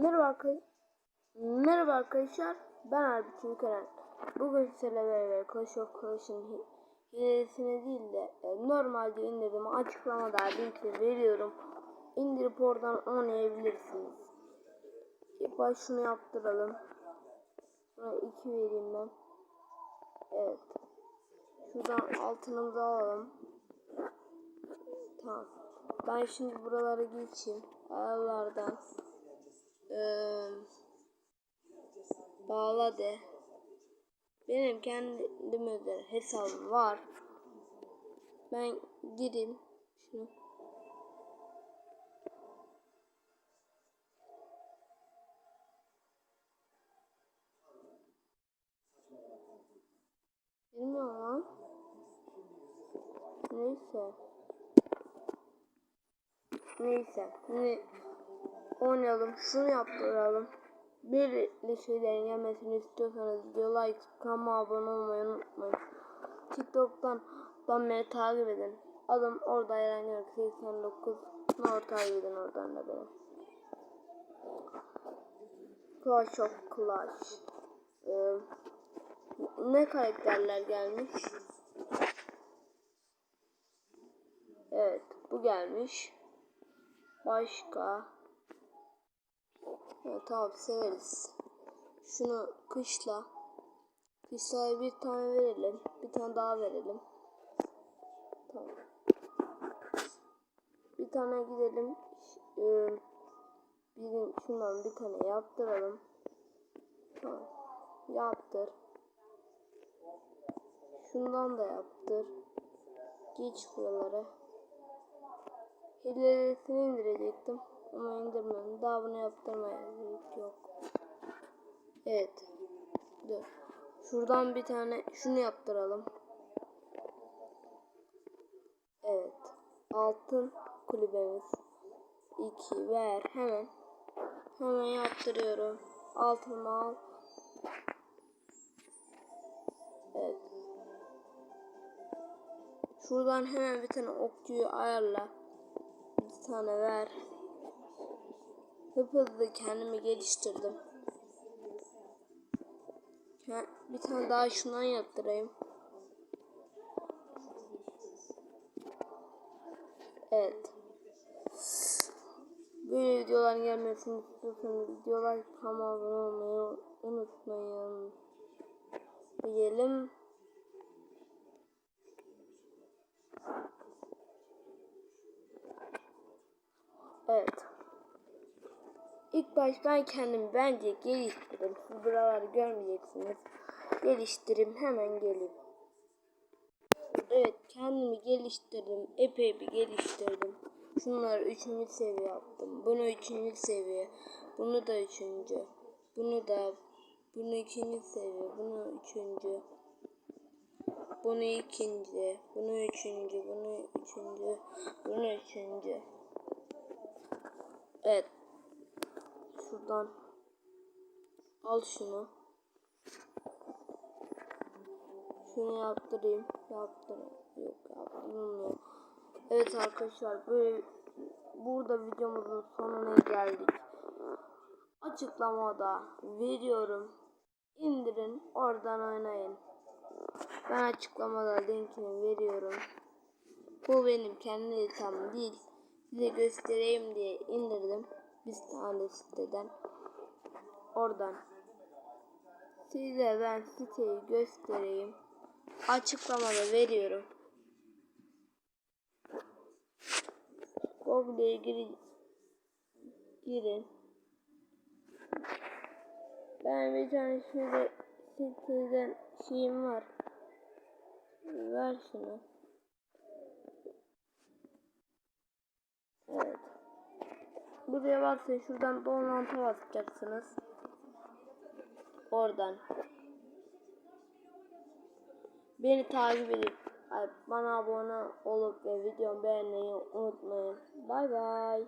Merhaba. Merhaba arkadaşlar. Ben Arbit'in Karen. Bugün sizlerle Clash of Clans'ın hi- hilesini değil de e, normalde indirdim. Açıklamada linkini veriyorum. İndirip oradan oynayabilirsiniz. İlk şunu yaptıralım. Buna 2 vereyim ben. Evet. Şuradan altınımızı alalım. Tamam. Ben şimdi buralara geçeyim. Ayarlardan. Eee bağla de. Benim kendim özel hesabım var. Ben gireyim. Şunu. Bilmiyorum lan. Neyse. Neyse. Ne oynayalım. Şunu yaptıralım. Bir şeylerin gelmesini istiyorsanız video like, kanalıma abone olmayı unutmayın. TikTok'tan beni takip edin. Adım orada Eren 89. Ne or takip edin oradan da beni. Clash of Clash. Ee, ne karakterler gelmiş? Evet, bu gelmiş. Başka. Evet, tamam severiz. Şunu kışla. Kışlaya bir tane verelim. Bir tane daha verelim. Tamam. Bir tane gidelim. Ee, bir, şundan bir tane yaptıralım. Tamam. Yaptır. Şundan da yaptır. Geç buralara. Hilesini indirecektim. Ama indirmedim. Daha bunu yaptırmaya gerek yok. Evet. Dur. Şuradan bir tane şunu yaptıralım. Evet. Altın kulübemiz. 2 ver hemen. Hemen yaptırıyorum. Altınımı al. Evet. Şuradan hemen bir tane okçuyu ayarla. Bir tane ver. Hıp hızlı kendimi geliştirdim. Bir tane daha şundan yaptırayım. Evet. Böyle videoların gelmesini istiyorsanız videolar kanalıma abone olmayı unutmayın. Diyelim. Evet. İlk baş ben kendimi bence geliştireyim. Siz buraları görmeyeceksiniz. Geliştireyim hemen geleyim. Evet kendimi geliştirdim. Epey bir geliştirdim. Şunları üçüncü seviye yaptım. Bunu üçüncü seviye. Bunu da üçüncü. Bunu da bunu ikinci seviye. Bunu üçüncü. Bunu ikinci. Bunu üçüncü. Bunu üçüncü. Bunu üçüncü. Evet. Şuradan al şunu. Şunu yaptırayım. Yaptır. Yok yaptırmıyor. Evet arkadaşlar böyle burada videomuzun sonuna geldik. Açıklamada veriyorum. İndirin oradan oynayın. Ben açıklamada linkini veriyorum. Bu benim kendi hesabım değil. Size göstereyim diye indirdim. Bir tane siteden. Oradan. Size ben siteyi göstereyim. Açıklamada veriyorum. Google'e gir girin. Ben bir tane şöyle siteden şeyim var. Ver şunu. Buraya basın şuradan donlanta basacaksınız. Oradan. Beni takip edip bana abone olup ve videomu beğenmeyi unutmayın. Bay bay.